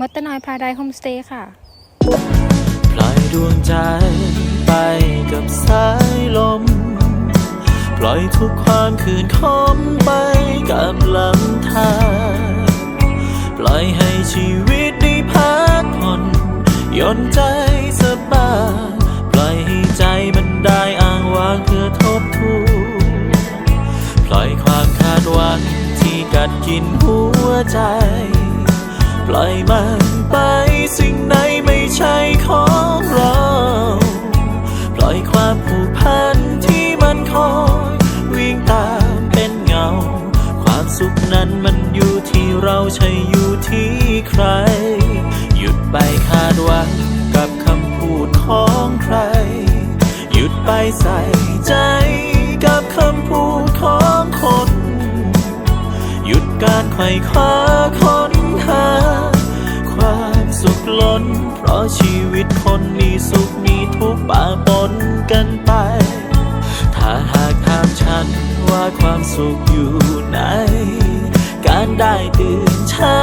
มดตะนอยพาไดโฮมสเตย์ค่ะ ปล่อยดวงใจไปกับสายลม ปล่อยทุกความคืนคมไปกับลำธารปล่อยให้ชีวิตได้พักผ่อนย่อนใจสบายปล่อยให้ใจมันได้อ้างว้างเพื่อทบทวนปล่อยความคาดหวังที่กัดกินหัวใจ ปล่อยมันไปสิ่งไหนไม่ใช่ของเรา ปล่อยความผูกพันที่มันคอยวิ่งตามเป็นเงา ความสุขนั้นมันอยู่ที่เราใช่อยู่ที่ใคร หยุดไปคาดหวังกับคำพูดของใคร หยุดไปใส่ใจกับคำพูดของคน หยุดการไขว่คว้าคน สุขล้น เพราะชีวิตคนมีสุขมีทุกข์ปะปนกันไป ถ้าหากถามฉันว่าความสุขอยู่ไหน การได้ตื่นเช้า